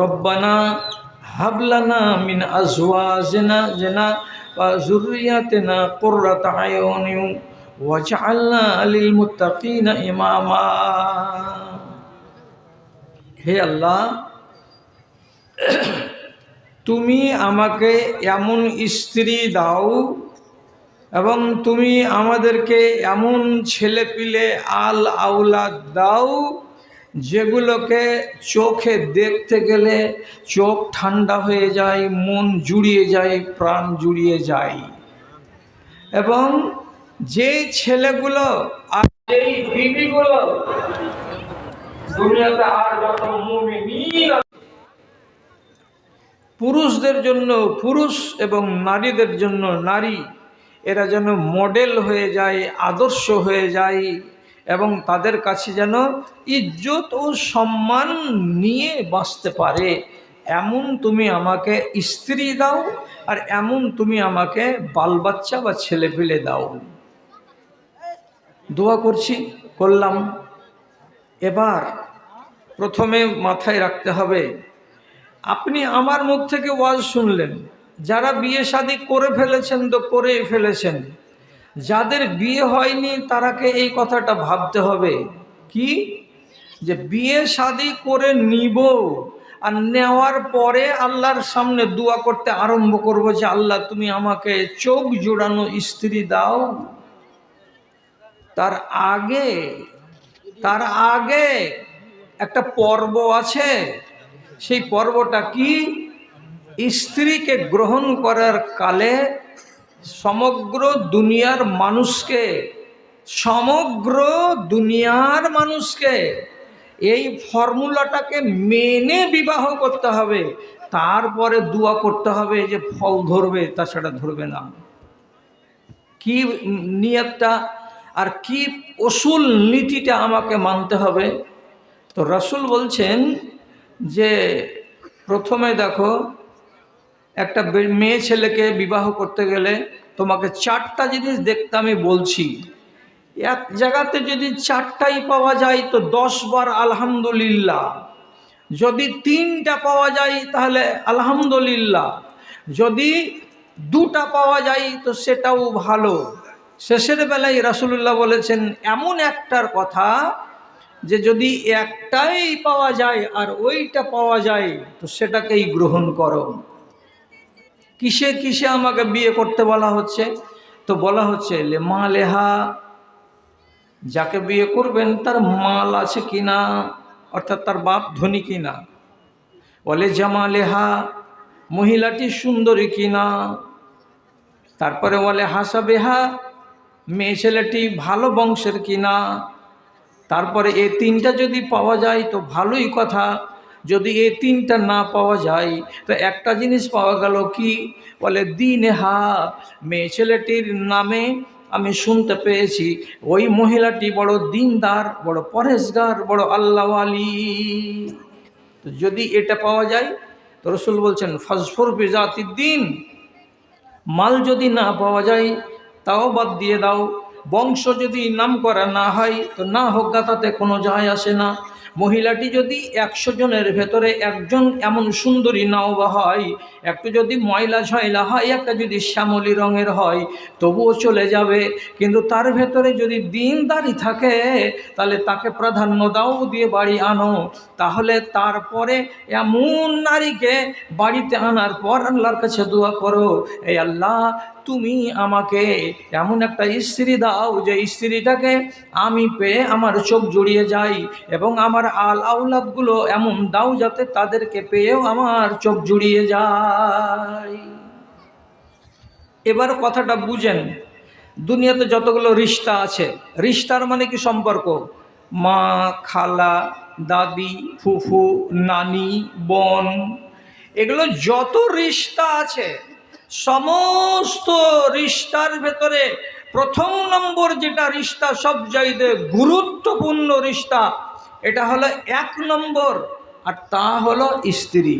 রব্বানা হাবলানা মিন আজওয়াজিনা জেনা ওয়া যুররিয়াতিনা কুররাতা আয়ুনিন ওয়াজআলনা লিল মুত্তাকিনা ইমামা। হে আল্লাহ, তুমি আমাকে এমন স্ত্রী দাও এবং তুমি আমাদেরকে এমন ছেলে পিলে আল আউলাদ দাও যেগুলোকে চোখে দেখতে গেলে চোখ ঠান্ডা হয়ে যায়, মন জুড়িয়ে যায়, প্রাণ জুড়িয়ে যায়। এবং যে ছেলেগুলো আর যেই বিবিগুলো দুনিয়াতে আর যত পুরুষদের জন্য পুরুষ এবং নারীদের জন্য নারী এরা যেন মডেল হয়ে যায় আদর্শ হয়ে যায় এবং তাদের কাছে যেন ইজ্জত ও সম্মান নিয়ে বাঁচতে পারে। এমন তুমি আমাকে স্ত্রী দাও আর এমন তুমি আমাকে বাল বাচ্চা বা ছেলে পেলে দাও। দোয়া করছি, করলাম। এবার প্রথমে মাথায় রাখতে হবে, আপনি আমার মুখ থেকে ওয়াজ শুনলেন, যারা বিয়ে শাদি করে ফেলেছেন তো করেই ফেলেছেন। যাদের বিয়ে হয়নি তারাকে এই কথাটা ভাবতে হবে। কি? যে বিয়ে শাদি করে নিব আর নেওয়ার পরে আল্লাহর সামনে দোয়া করতে আরম্ভ করব যে, আল্লাহ, তুমি আমাকে চোখ জোড়ানো স্ত্রী দাও। তার আগে তার আগে একটা পর্ব আছে। সেই পর্বটা কি? স্ত্রীকে গ্রহণ করার কালে সমগ্র দুনিয়ার মানুষকে, সমগ্র দুনিয়ার মানুষকে এই ফর্মুলাটাকে মেনে বিবাহ করতে হবে। তারপরে দোয়া করতে হবে যে ফল ধরবে, তাছাড়া ধরবে না। কি নিয়তটা আর কি অসুল নীতিটা আমাকে মানতে হবে? তো রসুল বলছেন যে, প্রথমে দেখো, একটা মেয়ে ছেলেকে বিবাহ করতে গেলে তোমাকে চারটা জিনিস দেখতে আমি বলছি। এক জায়গাতে যদি চারটাই পাওয়া যায় তো দশ বার আলহামদুলিল্লাহ। যদি তিনটা পাওয়া যায় তাহলে আলহামদুলিল্লাহ। যদি দুটা পাওয়া যায় তো সেটাও ভালো। শেষের বেলায় রাসুলুল্লাহ বলেছেন, এমন একটার কথা যে যদি একটাই পাওয়া যায় আর ওইটা পাওয়া যায় তো সেটাকেই গ্রহণ করো। কিসে কিসে আমাকে বিয়ে করতে বলা হচ্ছে? তো বলা হচ্ছে লেমা লেহা, যাকে বিয়ে করবেন তার মাল আছে কিনা? অর্থাৎ তার বাপ ধনী কিনা? বলে জামা লেহা, মহিলাটি সুন্দরী কিনা? তারপরে বলে, হাসা বেহা, মেয়ে ছেলেটি ভালো বংশের কিনা? তারপরে, এ তিনটা যদি পাওয়া যায় তো ভালোই কথা। যদি এ তিনটা না পাওয়া যায়, তো একটা জিনিস পাওয়া গেল কি? বলে, দিন হা, মেয়ে ছেলেটির নামে আমি শুনতে পেয়েছি, ওই মহিলাটি বড় দিনদার, বড় পরেশগার বড় আল্লাহওয়ালি। তো যদি এটা পাওয়া যায়, তো রসুল বলছেন ফসফর বেজাতির দিন মাল যদি না পাওয়া যায়, তাও বাদ দিয়ে দাও। বংশ যদি নাম করা না হয়, তো না হোক তাতে কোনো যায় আসে না। মহিলাটি যদি একশো জনের ভেতরে একজন এমন সুন্দরী নাও বা হয়, একটু যদি ময়লা ঝয়লা হয়, একটা যদি শ্যামলি রঙের হয়, তবুও চলে যাবে। কিন্তু তার ভেতরে যদি দিনদারি থাকে, তাহলে তাকে প্রাধান্য দাও দিয়ে বাড়ি আনো। তাহলে তারপরে এমন নারীকে বাড়িতে আনার পর আল্লাহর কাছে দোয়া করো এই আল্লাহ তুমি আমাকে এমন একটা স্ত্রী দাও যে স্ত্রীটাকে আমি পেয়ে আমার চোখ জড়িয়ে যাই এবং আমার আল আউলাদগুলো এমন দাও যাতে তাদেরকে পেয়েও আমার চোখ জুড়িয়ে যায়। এবার কথাটা বুঝেন, দুনিয়াতে যতগুলো রিশতা আছে, রিশতার মানে কি সম্পর্ক? মা, খালা, দাদি, ফুফু, নানি, বোন, এগুলো যত রিশতা আছে সমস্ত রিস্তার ভেতরে প্রথম নম্বর যেটা রিশতা সব চাইতে গুরুত্বপূর্ণ রিশতা এটা হলো এক নম্বর আর তা হলো স্ত্রী।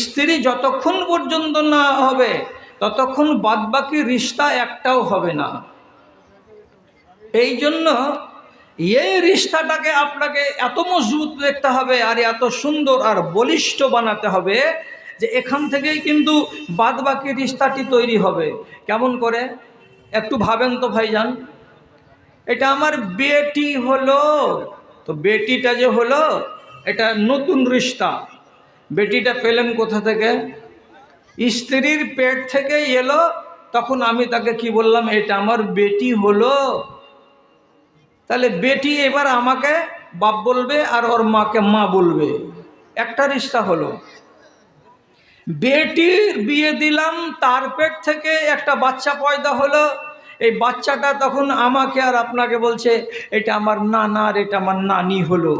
স্ত্রী যতক্ষণ পর্যন্ত না হবে, ততক্ষণ বাদবাকি রিশতা একটাও হবে না। এই জন্য এই রিস্তাটাকে আপনাকে এত মজবুত দেখতে হবে আর এত সুন্দর আর বলিষ্ঠ বানাতে হবে যে এখান থেকেই কিন্তু বাদবাকি রিস্তাটি তৈরি হবে। কেমন করে? একটু ভাবেন তো ভাইজান। এটা আমার বেটি হলো। তো বেটিটা যে হলো, এটা নতুন রিস্তা। বেটিটা পেলেন কোথা থেকে? স্ত্রীর পেট থেকে এলো, তখন আমি তাকে কি বললাম, এটা আমার বেটি হলো। তাহলে বেটি এবার আমাকে বাপ বলবে আর ওর মাকে মা বলবে। একটা রিস্তা হলো। বেটির বিয়ে দিলাম, তার পেট থেকে একটা বাচ্চা পয়দা হলো। এই বাচ্চাটা তখন আমাকে আর আপনাকে বলছে, এটা আমার নানা আর এটা আমার নানি হলো।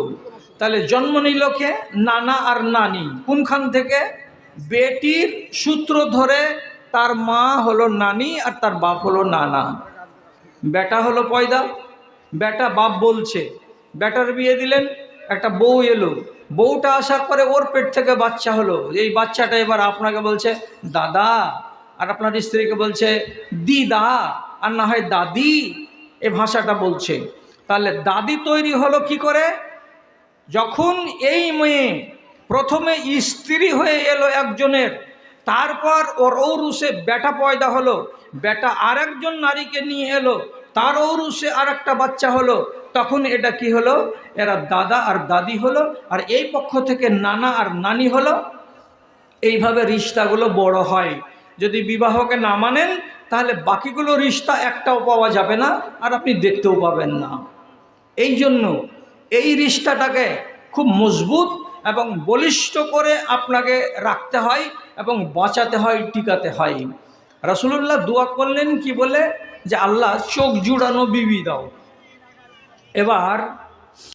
তাহলে জন্ম নিল কে? নানা আর নানি। কোনখান থেকে? বেটির সূত্র ধরে তার মা হলো নানি আর তার বাপ হলো নানা। বেটা হলো পয়দা। বেটা বাপ বলছে, বেটার বিয়ে দিলেন, একটা বউ এলো। বউটা আসার পরে ওর পেট থেকে বাচ্চা হলো। এই বাচ্চাটা এবার আপনাকে বলছে, দাদা। আর আপনার স্ত্রীকে বলছে, দিদা। আর না হয়, দাদি। এ ভাষাটা বলছে। তাহলে দাদি তৈরি হলো কি করে? যখন এই মেয়ে প্রথমে স্ত্রী হয়ে এলো একজনের, তারপর ওর ঔরুসে বেটা পয়দা হলো, বেটা আরেকজন নারীকে নিয়ে এলো তার ঔরুসে আর একটা বাচ্চা হলো, তখন এটা কি হলো? এরা দাদা আর দাদি হলো, আর এই পক্ষ থেকে নানা আর নানি হলো। এইভাবে রিশতাগুলো বড় হয়। যদি বিবাহকে না মানেন, তাহলে বাকিগুলো রিশতা একটাও পাওয়া যাবে না, আর আপনি দেখতেও পাবেন না। এই জন্য এই রিশতাটাকে খুব মজবুত এবং বলিষ্ঠ করে আপনাকে রাখতে হয় এবং বাঁচাতে হয়, টিকাতে হয়। রসুল্লাহ দোয়া করলেন কি বলে? যে আল্লাহ চোখ জুড়ানো বিবি দাও। এবার